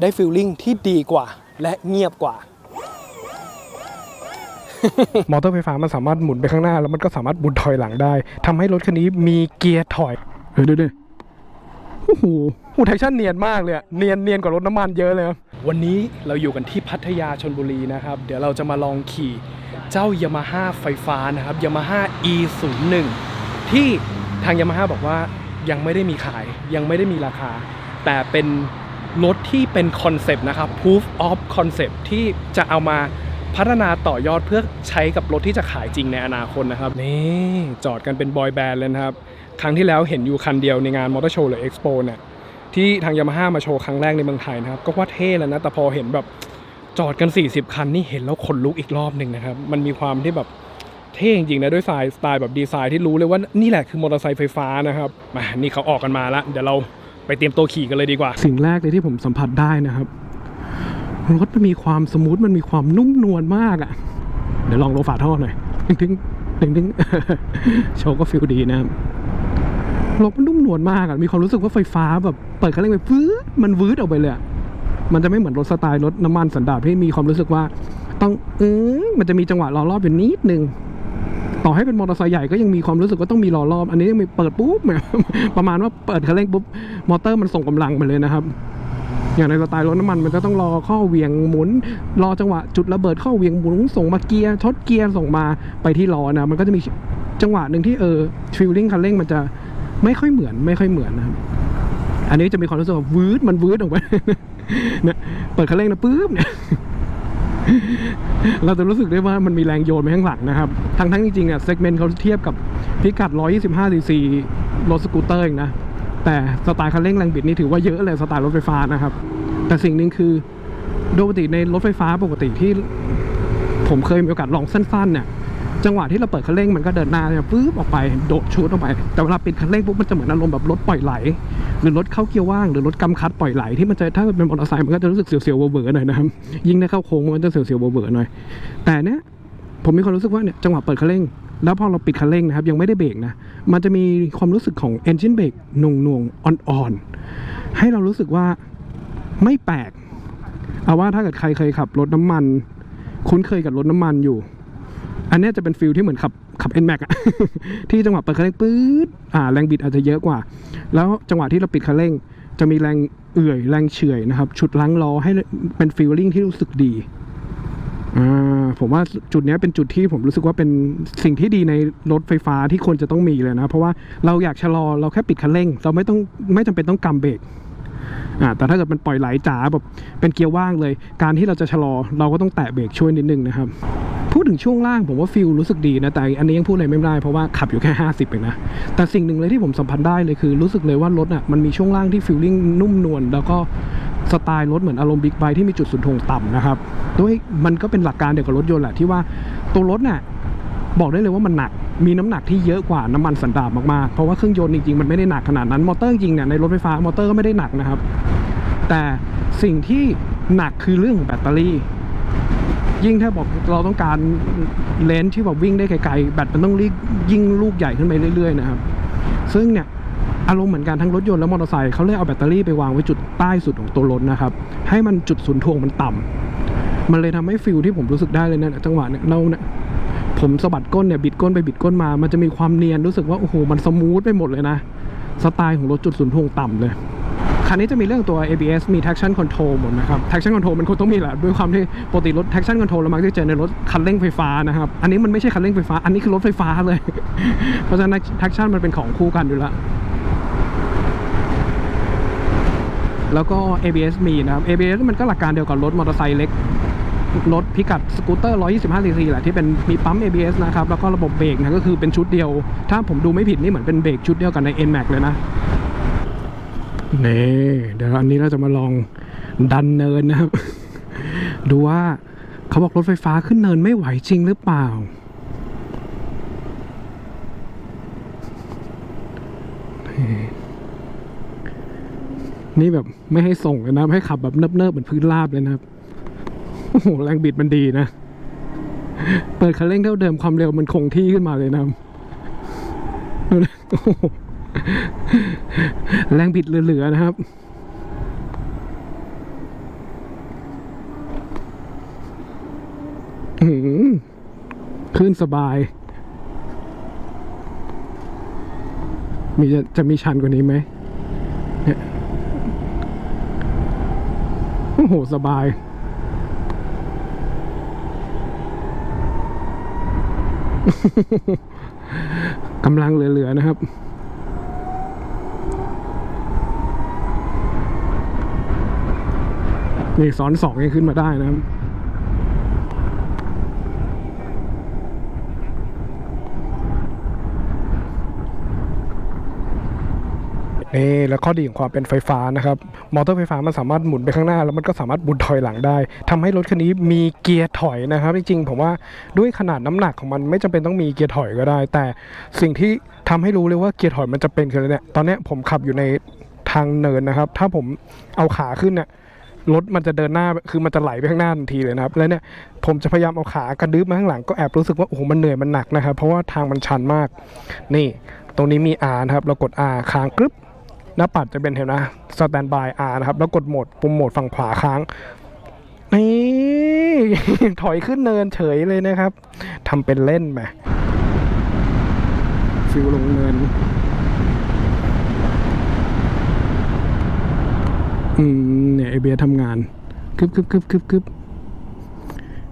ได้ฟีลลิ่งที่ดีกว่า และเงียบกว่า มอเตอร์ไฟฟ้ามันสามารถหมุนไปข้างหน้า แล้วมันก็สามารถหมุนถอยหลังได้ทำให้รถคันนี้มีเกียร์ถอยเฮ้ยดูดิโอ้โหหูแท็กชั่นเนียนมากเลยอะเนียนเนียนกว่ารถน้ำมันเยอะเลยครับวันนี้เราอยู่กันที่พัทยาชนบุรีนะครับ เดี๋ยวเราจะมาลองขี่เจ้ายามาฮ่าไฟฟ้านะครับยามาฮ่า e01 ที่ทางยามาฮ่าบอกว่ายังไม่ได้มีขายยังไม่ได้มีราคา แต่เป็น รถที่เป็นคอนเซปต์นะครับ proof of concept ที่จะเอามาพัฒนาต่อยอดเพื่อใช้กับรถที่จะขายจริงในอนาคตนะครับ นี่จอดกันเป็นบอยแบนด์เลยนะครับ ครั้งที่แล้วเห็นอยู่คันเดียวในงานมอเตอร์โชว์หรือเอ็กซ์โปเนี่ยที่ทางยามาฮ่ามาโชว์ครั้งแรกในเมืองไทยนะครับ ก็ว่าเท่แล้วนะแต่พอเห็นแบบจอดกัน 40 คันนี่เห็นแล้วขนลุกอีกรอบหนึ่งนะครับ มันมีความที่แบบเท่จริงๆนะด้วยสไตล์สไตล์แบบดีไซน์ที่รู้เลยว่านี่แหละคือมอเตอร์ไซค์ไฟฟ้านะครับมานี่เขาออกกันมาแล้วเดี๋ยวเรา ไปเตรียมตัวขี่กันเลยดีกว่า สิ่งแรกเลยที่ผมสัมผัสได้นะครับรถมันมีความสมูทมันมีความนุ่มนวลมากอะ่ะ เดี๋ยวลองโลฝาท่อหน่อยดึงดึงดึงดึงโชว์ก็ฟิลดีนะครับรถมันนุ่มนวลมากอะมีความรู้สึกว่าไฟฟ้าแบบเปิดคันเร่งไปวืดมันวืดออกไปเลยมันจะไม่เหมือนรถสไตล์รถน้ำมันสันดาปที่มีความรู้สึกว่า ต้องเออมันจะมีจังหวะรอรอบอยู่นิดนึง ต่อให้เป็นมอเตอร์ไซค์ใหญ่ก็ยังมีความรู้สึกว่าต้องมีรอรอบ อันนี้ยังมีเปิดปุ๊บเนี่ยประมาณว่าเปิดคันเร่งปุ๊บมอเตอร์มันส่งกำลังไปเลยนะครับ อย่างในสไตล์รถน้ำมันมันจะต้องรอข้อเหวียงหมุน รอจังหวะจุดระเบิดข้อเหวียงหมุนส่งมาเกียร์ชดเกียร์ส่งมาไปที่ล้อนะมันก็จะมีจังหวะหนึ่งที่เออฟิลลิ่งคันเร่งมันจะไม่ค่อยเหมือนไม่ค่อยเหมือนนะครับอันนี้จะมีความรู้สึกว่าวืดมันวืดออกไปเนี่ยเปิดคันเร่งนะปุ๊บเนี่ย เราจะรู้สึกได้ว่ามันมีแรงโยนไปข้างหลังนะครับ ทั้งทั้งๆจริงๆอะเซกเมนต์เขาเทียบกับพิกัด 125ดีซีรถสกูตเตอร์เองนะ แต่สไตล์คันเร่งแรงบิดนี่ถือว่าเยอะเลยสไตล์รถไฟฟ้านะครับ แต่สิ่งหนึ่งคือโดยปกติในรถไฟฟ้าปกติที่ผมเคยมีโอกาสลองสั้นๆเนี่ย จังหวะที่เราเปิดคันเร่งมันก็เดินหน้าเนี่ยปึ๊บออกไปโดดชูดออกไป แต่เวลาปิดคันเร่งปุ๊บมันจะเหมือนอารมณ์แบบรถปล่อยไหล หรือรถเข้าเกียร์ว่างหรือรถกำคัดปล่อยไหลที่มันจะถ้าเป็นมอเตอร์ไซค์มันก็จะรู้สึกเสียวๆเวอร์ๆหน่อยนะครับยิ่งได้เข้าโค้งมันจะเสียวๆเวอร์ๆหน่อย แต่เนี้ยผมมีความรู้สึกว่าเนี่ยจังหวะเปิดคันเร่งแล้วพอเราปิดคันเร่งนะครับยังไม่ได้เบรกนะ มันจะมีความรู้สึกของ engine brake หน่วงหน่วงๆอ่อนๆ ให้เรารู้สึกว่าไม่แปลกเอาว่าถ้าเกิดใครเคยขับรถน้ำมัน คุ้นเคยกับรถน้ำมันอยู่ อันนี้จะเป็นฟิลที่เหมือนขับขับ N Max อะที่จังหวะเปิดคันเร่งปื๊ดอ่าแรงบิดอาจจะเยอะกว่า แล้วจังหวะที่เราปิดคันเร่ง จะมีแรงเอื่อยแรงเฉื่อยนะครับฉุดล้างล้อให้เป็นฟีลลิ่งที่รู้สึกดีอ่าผมว่าจุดนี้เป็นจุดที่ผมรู้สึกว่าเป็นสิ่งที่ดีในรถไฟฟ้าที่ควรจะต้องมีเลยนะ เพราะว่าเราอยากชะลอเราแค่ปิดคันเร่ง เราไม่ต้องไม่จำเป็นต้องกำเบรกอ่าแต่ถ้าเกิดมันปล่อยไหลจ๋าแบบเป็นเกียร์ว่างเลย การที่เราจะชะลอเราก็ต้องแตะเบรกช่วยนิดนึงนะครับ พูดถึงช่วงล่างผมว่าฟิลรู้สึกดีนะแต่อันนี้ยังพูดอะไรไม่ได้เพราะว่าขับอยู่แค่ 50เองนะแต่สิ่งหนึ่งเลยที่ผมสัมผัสได้เลยคือรู้สึกเลยว่ารถอะมันมีช่วงล่างที่ฟิลลิ่งนุ่มนวลแล้วก็สไตล์รถเหมือนอารมณ์บิ๊กไบที่มีจุดสุดทงต่ำนะครับด้วยมันก็เป็นหลักการเดียวกับรถยนต์แหละที่ว่าตัวรถน่ะบอกได้เลยว่ามันหนัก มีน้ำหนักที่เยอะกว่าน้ำมันสันดาปมากๆ เพราะว่าเครื่องยนต์จริงๆ มันไม่ได้หนักขนาดนั้น มอเตอร์จริงเนี่ยในรถไฟฟ้ามอเตอร์ก็ไม่ได้หนักนะครับ แต่สิ่งที่หนักคือเรื่องของแบตเตอรี่ ยิ่งถ้าบอกเราต้องการเลนส์ที่แบบวิ่งได้ไกลๆแบตมันต้องรียิ่งลูกใหญ่ขึ้นไปเรื่อยๆนะครับ ซึ่งเนี่ยอารมณ์เหมือนกันทั้งรถยนต์และมอเตอร์ไซค์เขาเลยเอาแบตเตอรี่ไปวางไว้จุดใต้สุดของตัวรถนะครับ ให้มันจุดศูนย์ถ่วงมันต่ำมันเลยทำให้ฟิลที่ผมรู้สึกได้เลยนะจังหวะเนี่ยเราเนี่ยผมสะบัดก้นเนี่ยบิดก้นไปบิดก้นมา มันจะมีความเนียนรู้สึกว่าโอ้โหมันสมูทไปหมดเลยนะสไตล์ของรถจุดศูนย์ถ่วงต่ำเลย คันนี้จะมีเรื่องตัว ABS มี traction control หมดนะครับ traction control มันคงต้องมีแหละด้วยความที่ปกติรถ traction control เรามักจะเจอในรถคันเร่งไฟฟ้านะครับ อันนี้มันไม่ใช่คันเร่งไฟฟ้า อันนี้คือรถไฟฟ้าเลย เพราะฉะนั้น traction มันเป็นของคู่กันอยู่แล้วแล้วก็ ABS มีนะครับ ABS มันก็หลักการเดียวกับรถมอเตอร์ไซค์เล็ก รถพิกัดสกูตเตอร์ 125 cc แหละที่เป็นมีปั๊ม ABS นะครับ แล้วก็ระบบเบรกนะก็คือเป็นชุดเดียว ถ้าผมดูไม่ผิดนี่เหมือนเป็นเบรกชุดเดียวกันใน NMAX เลยนะ นี่เดี๋ยวอันนี้เราจะมาลองดันเนินนะครับ ดูว่าเขาบอกรถไฟฟ้าขึ้นเนินไม่ไหวจริงหรือเปล่า นี่แบบไม่ให้ส่งเลยนะ ให้ขับแบบเนิบๆเหมือนพื้นราบเลยนะครับ โอ้โห แรงบิดมันดีนะ เปิดคันเร่งเท่าเดิมความเร็วมันคงที่ขึ้นมาเลยนะดูนะโอ้โห แรงบิดเหลือๆนะครับหืมขึ้นสบาย มีจะจะมีชันกว่านี้ไหมเนี่ยโอ้โห สบายกำลังเหลือ ๆ นะครับ นี่ซ้อนสองยังขึ้นมาได้นะครับนี่แล้วข้อดีของความเป็นไฟฟ้านะครับ มอเตอร์ไฟฟ้ามันสามารถหมุนไปข้างหน้า แล้วมันก็สามารถหมุนถอยหลังได้ทำให้รถคันนี้มีเกียร์ถอยนะครับ จริงๆ ผมว่าด้วยขนาดน้ำหนักของมันไม่จำเป็นต้องมีเกียร์ถอยก็ได้ แต่สิ่งที่ทำให้รู้เลยว่าเกียร์ถอยมันจะเป็นคืออะไรเนี่ย ตอนนี้ผมขับอยู่ในทางเนินนะครับ ถ้าผมเอาขาขึ้นเนี่ย รถมันจะเดินหน้าคือมันจะไหลไปข้างหน้าทันทีเลยนะครับ แล้วเนี่ยผมจะพยายามเอาขากระดึ๊บมาข้างหลังก็แอบรู้สึกว่าโอ้โหมันเหนื่อยมันหนักนะครับ เพราะว่าทางมันชันมาก นี่ตรงนี้มี R นะครับเรากด R ค้างกรึ๊บหน้าปัดจะเป็นเห็นนะสแตนบายอาร์นะครับ แล้วกดโหมดปุ่มโหมดฝั่งขวาค้างนี่ถอยขึ้นเนินเฉยเลยนะครับทำเป็นเล่นไปฟิวลงเนิน อืมเนี่ยไอเบียทำงานกึบกึบกึบกึบกึบ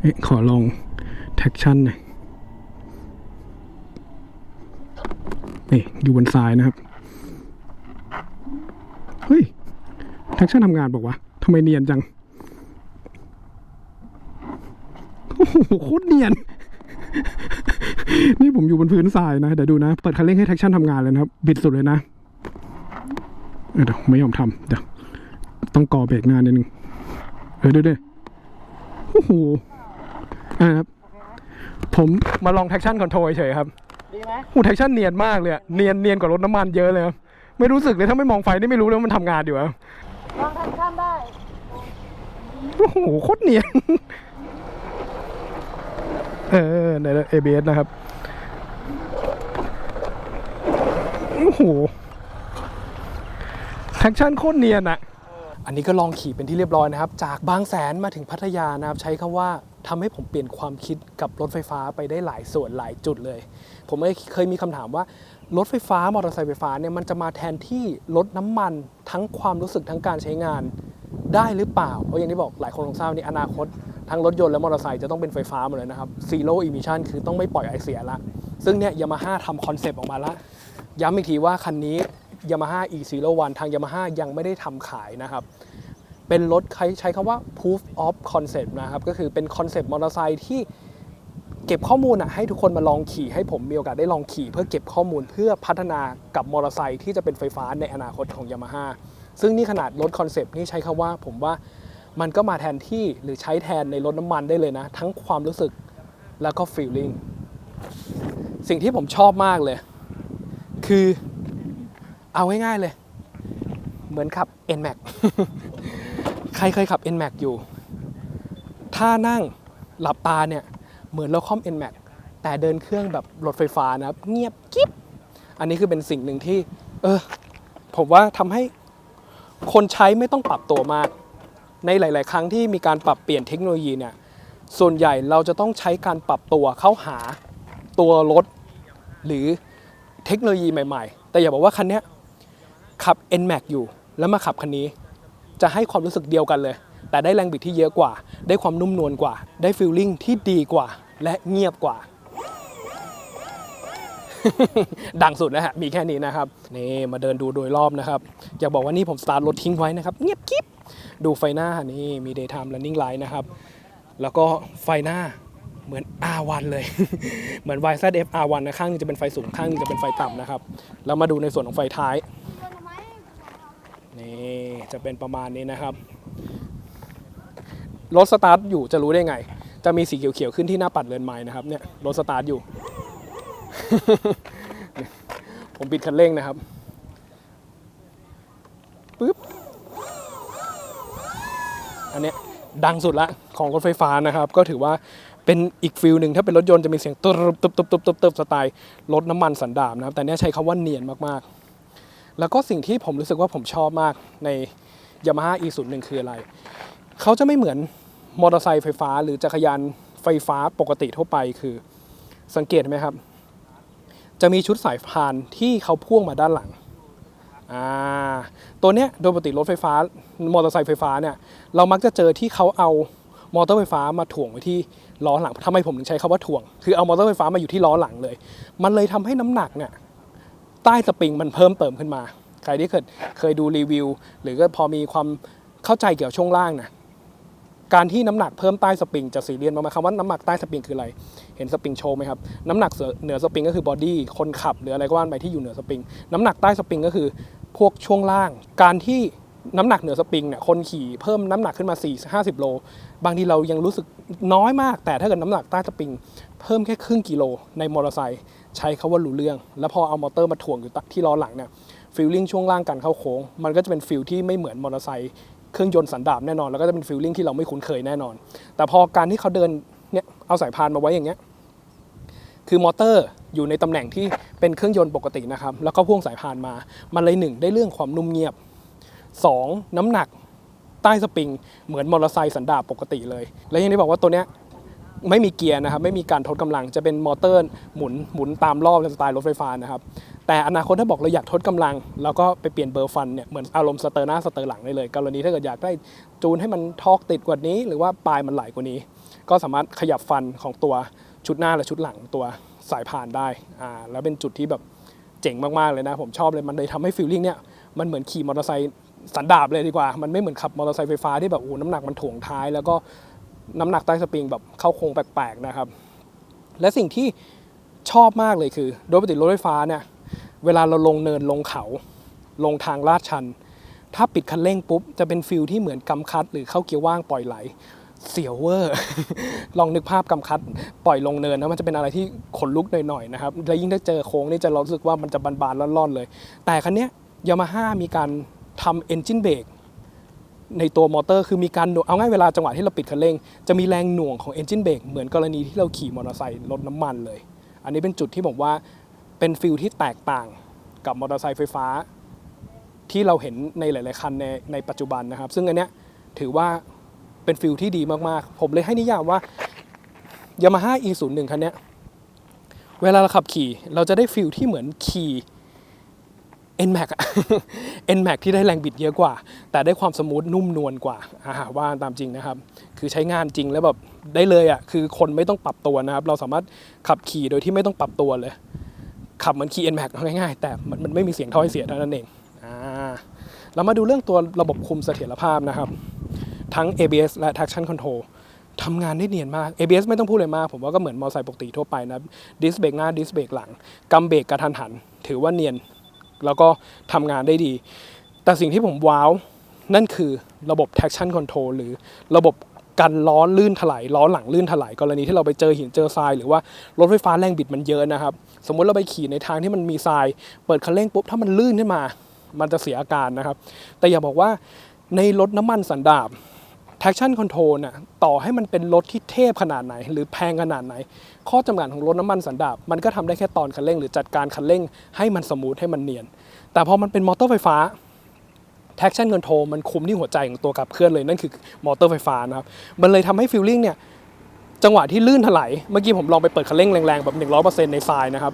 เอ๊ะขอลองแท็กชั่นหน่อยนี่อยู่บนซ้ายนะครับ เฮ้ย แท็กชั่นทำงานบอกว่าทำไมเนียนจัง โอ้โหโคตรเนียน นี่ผมอยู่บนพื้นทรายนะ เดี๋ยวดูนะ เปิดคันเร่งให้แท็กชั่นทำงานเลยนะครับ บิดสุดเลยนะเออเดี๋ยวไม่ยอมทำเดี๋ยว ต้องก่อเบรกงานนิดนึงเออเดี๋ยวเดี๋ยวโอ้โหอ่าครับ ผมมาลองแท็กชั่นคอนโทรลเฉยๆครับดีไหมโอ้แท็กชั่นเนียนมากเลยอะเนียนเนียนกว่ารถน้ำมันเยอะเลยครับไม่รู้สึกเลยถ้าไม่มองไฟนี่ไม่รู้เลยว่ามันทำงานอยู่อะลองแท็กชั่นได้โอ้โหโคตรเนียนเออใน ABS นะครับโอ้โหแท็กชั่นโคตรเนียนอะ อันนี้ก็ลองขี่เป็นที่เรียบร้อยนะครับ จากบางแสนมาถึงพัทยานะครับ ใช้คำว่าทำให้ผมเปลี่ยนความคิดกับรถไฟฟ้าไปได้หลายส่วนหลายจุดเลย ผมเคยมีคำถามว่ารถไฟฟ้ามอเตอร์ไซค์ไฟฟ้าเนี่ยมันจะมาแทนที่รถน้ำมันทั้งความรู้สึกทั้งการใช้งานได้หรือเปล่า เพราะอย่างที่บอกหลายคนคงทราบในอนาคตทั้งรถยนต์และมอเตอร์ไซค์จะต้องเป็นไฟฟ้าหมดเลยนะครับ zero emission คือต้องไม่ปล่อยไอเสียละ ซึ่งเนี่ยยามาฮ่าทำคอนเซปต์ออกมาแล้วย้ำอีกทีว่าคันนี้ Yamaha e 0 1 ทาง Yamaha ยังไม่ได้ทำขายนะครับ เป็นรถใช้ใช้คำว่า proof of concept นะครับ ก็คือเป็นคอนเซปต์มอเตอร์ไซค์ที่เก็บข้อมูลอะให้ทุกคนมาลองขี่ให้ผมมีโอกาสได้ลองขี่ เพื่อเก็บข้อมูลเพื่อพัฒนากับมอเตอร์ไซค์ที่จะเป็นไฟฟ้าในอนาคตของ Yamaha ซึ่งนี่ขนาดรถคอนเซปต์นี่ใช้คำว่าผมว่ามันก็มาแทนที่หรือใช้แทนในรถน้ำมันได้เลยนะ ทั้งความรู้สึกแล้วก็ feeling สิ่งที่ผมชอบมากเลย คือ เอาง่ายๆเลย เหมือนขับ NMAX ใครเคยขับ NMAX อยู่ ถ้านั่งหลับตาเนี่ย เหมือนเราคอม NMAX แต่เดินเครื่องแบบรถไฟฟ้านะครับ เงียบกิ๊บ อันนี้คือเป็นสิ่งหนึ่งที่ เออ ผมว่าทำให้คนใช้ไม่ต้องปรับตัวมาก ในหลาย ๆ ครั้งที่มีการปรับเปลี่ยนเทคโนโลยีเนี่ย ส่วนใหญ่เราจะต้องใช้การปรับตัวเข้าหาตัวรถ หรือเทคโนโลยีใหม่ ๆ แต่อย่าบอกว่าคันนี้ ขับ NMAX อยู่ แล้วมาขับคันนี้ จะให้ความรู้สึกเดียวกันเลย แต่ได้แรงบิดที่เยอะกว่า ได้ความนุ่มนวลกว่า ได้ฟีลลิ่งที่ดีกว่า และเงียบกว่า ดังสุดนะฮะ มีแค่นี้นะครับ นี่มาเดินดูโดยรอบนะครับ อยากบอกว่านี่ผมสตาร์ทรถทิ้งไว้นะครับ เงียบกิ๊บดูไฟหน้านี่มี daytime running light นะครับ แล้วก็ไฟหน้าเหมือน R1 เลย เหมือน YZF R1 นะข้างหนึงจะเป็นไฟสูงข้างหนึงจะเป็นไฟต่ำนะครับ แล้วมาดูในส่วนของไฟท้าย นี่จะเป็นประมาณนี้นะครับ รถสตาร์ทอยู่จะรู้ได้ไง จะมีสีเขียวๆขึ้นที่หน้าปัดเรือนไม้นะครับเนี่ยรถสตาร์ทอยู่ ผมปิดคันเร่งนะครับปึ๊บอันเนี้ยดังสุดละของรถไฟฟ้านะครับ ก็ถือว่าเป็นอีกฟิลหนึ่งถ้าเป็นรถยนต์จะมีเสียงตึบตึบตึบตึบตึบตึบสไตล์รถน้ำมันสันดาปนะครับ แต่เนี้ยใช้คำว่าเนียนมากๆ แล้วก็สิ่งที่ผมรู้สึกว่าผมชอบมากใน Yamaha e 0 1 คืออะไร เขาจะไม่เหมือนมอเตอร์ไซค์ไฟฟ้า หรือจักรยานไฟฟ้าปกติทั่วไปคือสังเกตไหมครับ จะมีชุดสายพานที่เขาพ่วงมาด้านหลังตัวเนี้ยโดยปกติรถไฟฟ้ามอเตอร์ไซค์ไฟฟ้าเนี่ยเรามักจะเจอที่เขาเอามอเตอร์ไฟฟ้ามาถ่วงไว้ที่ล้อหลังทำไมผมถึงใช้คาว่าถ่วง คือเอามอเตอร์ไฟฟ้ามาอยู่ที่ล้อหลังเลย มันเลยทำให้น้ำหนักเนี่ย ใต้สปริงมันเพิ่มเติมขึ้นมา ใครที่เคยเคยดูรีวิว หรือก็พอมีความเข้าใจเกี่ยวกับช่วงล่างนะการที่น้ำหนักเพิ่มใต้สปริงจะซีเรียสมากๆคำว่าน้ำหนักใต้สปริงคืออะไร เห็นสปริงโชว์ไหมครับ น้ำหนักเหนือสปริงก็คือบอดี้ คนขับหรืออะไรก็ว่าไปที่อยู่เหนือสปริง น้ำหนักใต้สปริงก็คือพวกช่วงล่าง การที่น้ำหนักเหนือสปริงเนี่ย คนขี่เพิ่มน้ำหนักขึ้นมา4 50 โล บางทีเรายังรู้สึกน้อยมาก แต่ถ้าเกิดน้ำหนักใต้สปริง เพิ่มแค่ครึ่งกิโลในมอเตอร์ไซค์ ใช้คาว่ารู้เรื่อง แล้วพอเอามอเตอร์มาถ่วงอยู่ที่ล้อหลังเนี่ยฟีลลิ่งช่วงล่างการเข้าโค้ง มันก็จะเป็นฟีลที่ไม่เหมือนมอเตอร์ไซค์เครื่องยนต์สันดาปแน่นอน แล้วก็จะเป็นฟีลลิ่งที่เราไม่คุ้นเคยแน่นอน แต่พอการที่เขาเดินเนี่ยเอาสายพานมาไว้อย่างเงี้ยคือมอเตอร์อยู่ในตำแหน่งที่เป็นเครื่องยนต์ปกตินะครับ แล้วก็พ่วงสายพานมา มันเลยหนึ่งได้เรื่องความนุ่มเงียบสองน้ำหนักใต้สปริงเหมือนมอเตอร์ไซค์สันดาปปกติเลย และย่างที่บอกว่าตัวเนี้ย ไม่มีเกียร์นะครับไม่มีการทดกำลังจะเป็นมอเตอร์หมุนหมุนตามรอบในสไตล์รถไฟฟ้านะครับแต่อนาคตถ้าบอกเราอยากทดกำลังแล้วก็ไปเปลี่ยนเบอร์ฟันเนี่ยเหมือนอารมณ์สเตอร์หน้าสเตอร์หลังได้เลย กรณีถ้าเกิดอยากได้จูนให้มันทอกติดกว่านี้ หรือว่าปลายมันไหลกว่านี้ ก็สามารถขยับฟันของตัวชุดหน้าและชุดหลังตัวสายพานได้อ่าแล้วเป็นจุดที่แบบเจ๋งมากๆเลยนะผมชอบเลยมันเลยทำให้ฟีลลิ่งเนี่ยมันเหมือนขี่มอเตอร์ไซค์สันดาบเลยดีกว่า มันไม่เหมือนขับมอเตอร์ไซค์ไฟฟ้าที่แบบโอ้น้ำหนักมันถ่วงท้าย แล้วก็ น้ำหนักใต้สปริงแบบเข้าโค้งแปลกๆนะครับ และสิ่งที่ชอบมากเลยคือ โดยปกติรถไฟฟ้าเนี่ยเวลาเราลงเนินลงเขา ลงทางลาดชัน ถ้าปิดคันเร่งปุ๊บ จะเป็นฟิลที่เหมือนกำคัด หรือเข้าเกียร์ว่างปล่อยไหล เสียวเวอร์ ลองนึกภาพกำคัด ปล่อยลงเนินนะมันจะเป็นอะไรที่ขนลุกหน่อยๆนะครับและยิ่งถ้าเจอโค้งนี่จะรู้สึกว่ามันจะบานๆร่อนๆเลย แต่คันนี้ยยามาฮ่ามีการทำเอนจินเบรก ในตัวมอเตอร์คือมีการหน่วงเอาง่ายเวลาจังหวะที่เราปิดคันเร่ง จะมีแรงหน่วงของเอนจินเบรกเหมือนกรณีที่เราขี่มอเตอร์ไซค์ลดน้ำมันเลย อันนี้เป็นจุดที่ผมว่าเป็นฟิลที่แตกต่างกับมอเตอร์ไซค์ไฟฟ้า ที่เราเห็นในหลาย ๆ คันในในปัจจุบันนะครับ ซึ่งอันเนี้ยถือว่าเป็นฟิลที่ดีมาก ๆ ผมเลยให้นิยามว่า Yamaha E01 คันเนี้ยเวลาเราขับขี่เราจะได้ฟิลที่เหมือนขี่ NMAX อะ NMAX ที่ได้แรงบิดเยอะกว่า แต่ได้ความสมูทนุ่มนวลกว่าว่าตามจริงนะครับ คือใช้งานจริงแล้วแบบได้เลยอะคือคนไม่ต้องปรับตัวนะครับ เราสามารถขับขี่โดยที่ไม่ต้องปรับตัวเลย ขับเหมือนขี่ NMAX ง่ายๆ แต่มันไม่มีเสียงถ้อยเสียเท่านั้นเองเรามาดูเรื่องตัวระบบคุมเสถียรภาพนะครับ ทั้ง ABS และ traction control ทำงานได้เนียนมาก ABS ไม่ต้องพูดเลยมาก ผมว่าก็เหมือนมอเตอร์ไซค์ปกติทั่วไปนะดิสเบรกหน้าดิสเบรกหลังกำเบรกกระทันหัน ถือว่าเนียน แล้วก็ทำงานได้ดี แต่สิ่งที่ผมว้าว นั่นคือระบบ traction control หรือระบบกันล้อลื่นถลายล้อหลังลื่นถลายกรณีที่เราไปเจอหินเจอทรายหรือว่ารถไฟฟ้าแรงบิดมันเยอะนะครับ สมมุติเราไปขี่ในทางที่มันมีทราย เปิดคันเร่งปุ๊บถ้ามันลื่นขึ้นมา มันจะเสียอาการนะครับ แต่อย่าบอกว่าในรถน้ำมันสันดาป traction control น่ะต่อให้มันเป็นรถที่เทพขนาดไหน หรือแพงขนาดไหน ข้อจำกัดของรถน้ำมันสันดาปมันก็ทำได้แค่ตอนคันเร่ง หรือจัดการคันเร่งให้มันสมูทให้มันเนียน แต่พอมันเป็นมอเตอร์ไฟฟ้า traction control มันคุมที่หัวใจของตัวขับเคลื่อนเลยนั่นคือมอเตอร์ไฟฟ้านะครับมันเลยทำให้ฟีลลิ่งเนี่ยจังหวะที่ลื่นถลายเมื่อกี้ผมลองไปเปิดคันเร่งแรงๆแบบ100%ในทรายนะครับ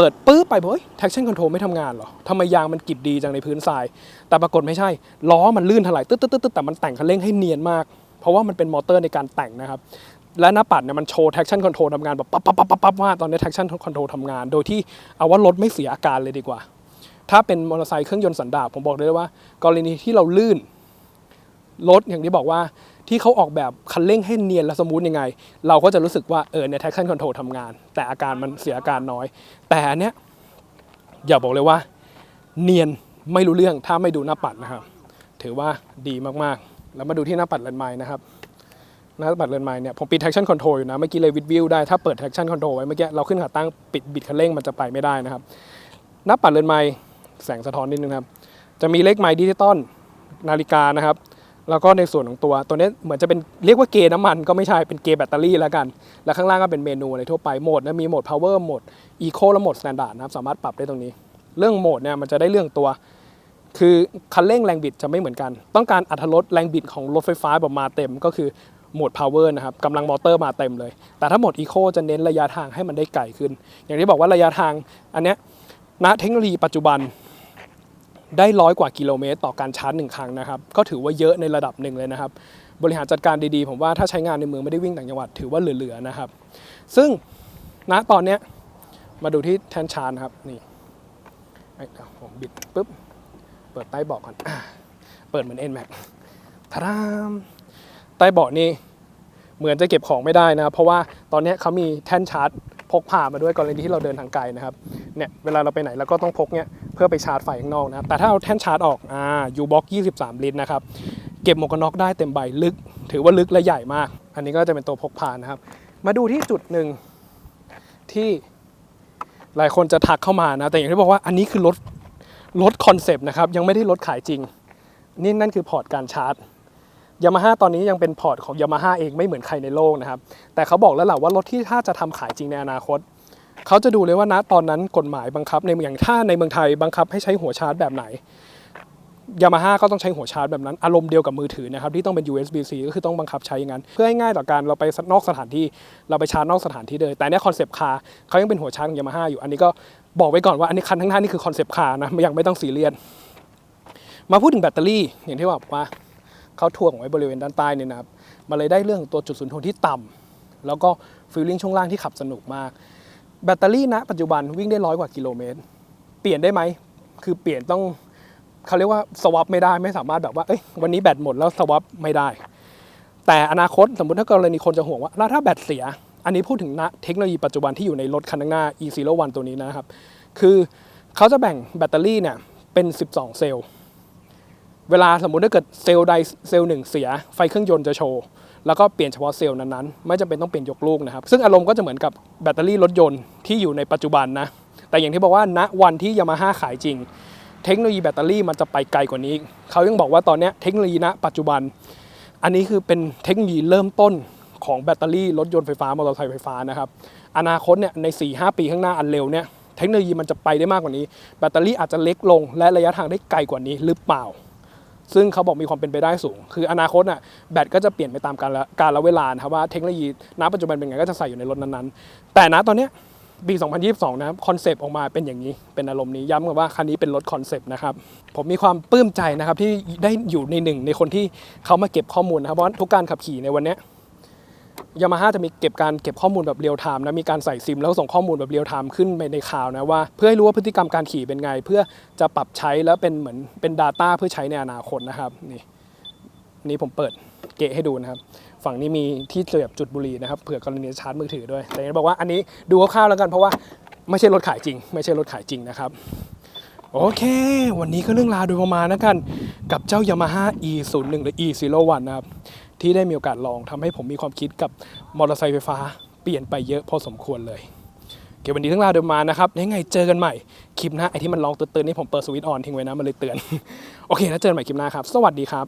เปิดปื้อไปบอกเฮ้ย traction control ไม่ทำงานเหรอทำไมยางมันกิบดีจังในพื้นทราย แต่ปรากฏไม่ใช่ ล้อมันลื่นถลายตึ๊ดตึ๊ดตึ๊ดแต่มันแต่งคันเร่งให้เนียนมาก เพราะว่ามันเป็นมอเตอร์ในการแต่งนะครับและหน้าปัดเนี่ยมันโชว์ traction control ทำงานแบบปั๊บปั๊บปั๊บปั๊บปั๊บว่าตอนนี้ traction control ทำงาน โดยที่เอาว่ารถไม่เสียอาการเลยดีกว่า ถ้าเป็นมอเตอร์ไซค์เครื่องยนต์สันดาปผมบอกเลยว่ากรณีที่เราลื่นรถอย่างที่บอกว่า ที่เขาออกแบบคันเร่งให้เนียนและสมูทยังไง เราก็จะรู้สึกว่าเออเนี่ย traction control ทำงาน แต่อาการมันเสียอาการน้อย แต่อันเนี้ยอย่าบอกเลยว่า เนียนไม่รู้เรื่องถ้าไม่ดูหน้าปัดนะครับ ถือว่าดีมากๆ แล้วมาดูที่หน้าปัดเลนไม้นะครับหน้าปัดเลนไม้เนี่ยผมปิด traction control อยู่นะเมื่อกี้เลยวิดวิวได้ถ้าเปิด traction control ไว้เมื่อกี้เราขึ้นขาตั้งปิดบิดคันเร่งมันจะไปไม่ได้นะครับหน้าปัดเลนไม้แสงสะท้อนนิดนึงครับจะมีเลขไม้ดิจิตอลนาฬิกานะครับ แล้วก็ในส่วนของตัวตัวนี้เหมือนจะเป็นเรียกว่าเกย์น้ำมันก็ไม่ใช่เป็นเกย์แบตเตอรี่แล้วกัน แล้วข้างล่างก็เป็นเมนูอะไรทั่วไปโหมดนะมีโหมด power โหมด eco และโหมด standard นะครับสามารถปรับได้ตรงนี้ เรื่องโหมดเนี่ยมันจะได้เรื่องตัว คือคันเร่งแรงบิดจะไม่เหมือนกัน ต้องการอัตรถรสแรงบิดของรถไฟฟ้าแบบมาเต็มก็คือโหมด power นะครับกำลังมอเตอร์มาเต็มเลย แต่ถ้าโหมด eco จะเน้นระยะทางให้มันได้ไกลขึ้น อย่างที่บอกว่าระยะทางอันเนี้ยณเทคโนโลยีปัจจุบัน ได้ร้อยกว่ากิโลเมตร ต่อการชาร์จหนึ่งครั้งนะครับ ก็ถือว่าเยอะในระดับหนึ่งเลยนะครับ บริหารจัดการดีๆ ผมว่าถ้าใช้งานในเมืองไม่ได้วิ่งต่างจังหวัดถือว่าเหลือๆนะครับ ซึ่งณตอนเนี้ยมาดูที่แทนชาร์จครับนี่ผมบิดปุ๊บเปิดใต้เบาะก่อนอเปิดเหมือน NMAX ทารามใต้เบาะนี่เหมือนจะเก็บของไม่ได้นะครับ เพราะว่าตอนนี้เขามีแท่นชาร์จพกพามาด้วยกรณีที่เราเดินทางไกลนะครับเนี่ยเวลาเราไปไหนเราก็ต้องพกเนี่ย พื่อไปชาร์จไฟข้างนอกนะ แต่ถ้าเอาแท่นชาร์จออกอ่ายูบ็อก23 ลิตรนะครับ เก็บหมวกกันน็อกได้เต็มใบลึก ถือว่าลึกและใหญ่มาก อันนี้ก็จะเป็นตัวพกพานะครับ มาดูที่จุดหนึ่งที่หลายคนจะทักเข้ามานะ แต่อย่างที่บอกว่าอันนี้คือรถรถคอนเซปต์นะครับ ยังไม่ได้รถขายจริง นี่นั่นคือพอร์ตการชาร์จยามาฮ่าตอนนี้ยังเป็นพอร์ตของยามาฮ่าเองไม่เหมือนใครในโลกนะครับ แต่เขาบอกแล้วแหละว่ารถที่ถ้าจะทำขายจริงในอนาคต เขาจะดูเลยว่าณตอนนั้นกฎหมายบังคับในอย่างถ้าในเมืองไทยบังคับให้ใช้หัวชาร์จแบบไหนยามาฮ่าก็ต้องใช้หัวชาร์จแบบนั้น อารมณ์เดียวกับมือถือนะครับที่ต้องเป็น USB-C ก็คือต้องบังคับใช้อย่างนั้น เพื่อให้ง่ายต่อการเราไปนอกสถานที่เราไปชาร์จนอกสถานที่เลย แต่เนี่ยคอนเซปต์คาร์เขายังเป็นหัวชาร์จของยามาฮ่าอยู่ อันนี้ก็บอกไว้ก่อนว่าอันนี้คันทั้งหน้านี่คือคอนเซปต์คาร์นะยังไม่ต้องซีเรียสมาพูดถึงแบตเตอรี่อย่างที่บอกว่าเขาถ่วงไว้บริเวณด้านใต้เนี่ยนะครับมาเลยได้เรื่องตัวจุดศูนย์ถ่วงที่ต่ำแล้วก็ฟีลลิ่งช่วงล่างที่ขับสนุกมาก แบตเตอรี่ณปัจจุบันวิ่งได้ร้อยกว่ากิโลเมตร เปลี่ยนได้ไหม คือเปลี่ยนต้องเขาเรียกว่าสวอปไม่ได้ไม่สามารถแบบว่าเอ้ยวันนี้แบตหมดแล้วสวอปไม่ได้ แต่อนาคตสมมติถ้ากรณีคนจะห่วงว่าแล้วถ้าแบตเสีย อันนี้พูดถึงณเทคโนโลยีปัจจุบันที่อยู่ในรถคันข้างหน้า e 0 1 ตัวนี้นะครับ คือเขาจะแบ่งแบตเตอรี่เนี่ยเป็น 12 เซลล์ เวลาสมมุติถ้าเกิดเซลล์ใดเซลล์หนึ่งเสียไฟเครื่องยนต์จะโชว์ แล้วก็เปลี่ยนเฉพาะเซลล์นั้นๆ ไม่จำเป็นต้องเปลี่ยนยกลูกนะครับ ซึ่งอารมณ์ก็จะเหมือนกับแบตเตอรี่รถยนต์ที่อยู่ในปัจจุบันนะ แต่อย่างที่บอกว่าณวันที่ยามาฮ่าขายจริง เทคโนโลยีแบตเตอรี่มันจะไปไกลกว่านี้ เขายังบอกว่าตอนนี้เทคโนโลยีณปัจจุบัน อันนี้คือเป็นเทคโนโลยีเริ่มต้นของแบตเตอรี่รถยนต์ไฟฟ้ามอเตอร์ไซค์ไฟฟ้านะครับอนาคตเนี่ยใน 4-5 ปีข้างหน้าอันเร็วเนี่ยเทคโนโลยีมันจะไปได้มากกว่านี้ แบตเตอรี่อาจจะเล็กลง และระยะทางได้ไกลกว่านี้หรือเปล่า ซึ่งเขาบอกมีความเป็นไปได้สูง คืออนาคตน่ะแบตก็จะเปลี่ยนไปตามกาลการละเวลานะครับว่าเทคโนโลยีณปัจจุบันเป็นไงก็จะใส่อยู่ในรถนั้นๆ แต่ณตอนเนี้ยปี 2022 นะครับคอนเซปต์ออกมาเป็นอย่างนี้ เป็นอารมณ์นี้ย้ำกันว่าคันนี้เป็นรถคอนเซปต์นะครับ ผมมีความปลื้มใจนะครับที่ได้อยู่ในหนึ่งในคนที่เขามาเก็บข้อมูลนะครับเพราะทุกการขับขี่ในวันนี้ ยามาฮ่าจะมีเก็บการเก็บข้อมูลแบบเรียลไทม์นะมีการใส่ซิม แล้วส่งข้อมูลแบบเรียลไทม์ขึ้นไปในข่าวนะว่าเพื่อให้รู้ว่าพฤติกรรมการขี่เป็นไง เพื่อจะปรับใช้แล้วเป็นเหมือนเป็น Data เพื่อใช้ในอนาคตนะครับนี่นี่ผมเปิดเกะให้ดูนะครับ ฝั่งนี้มีที่เสียบจุดบุหรี่นะครับเผื่อกรณีจะชาร์จมือถือด้วย แต่ยังบอกว่าอันนี้ดูคร่าวๆแล้วกันเพราะว่าไม่ใช่รถขายจริง ไม่ใช่รถขายจริงนะครับโอเค วันนี้ก็เรื่องราวโดยประมาณนะกัน กับเจ้า Yamaha E01 หรือ E01 นะครับ ที่ได้มีโอกาสลองทำให้ผมมีความคิดกับมอเตอร์ไซค์ไฟฟ้า เปลี่ยนไปเยอะพอสมควรเลย เกี่ยวันนี้ทั้งราเดินมานะครับยังไงเจอกันใหม่ คลิปหน้าไอที่มันลองเตือนๆนี่ผมเปิดสวิตช์ออนทิ้งไว้นะมันเลยเตือน โอเค แล้วเจอกันใหม่คลิปหน้าครับ สวัสดีครับ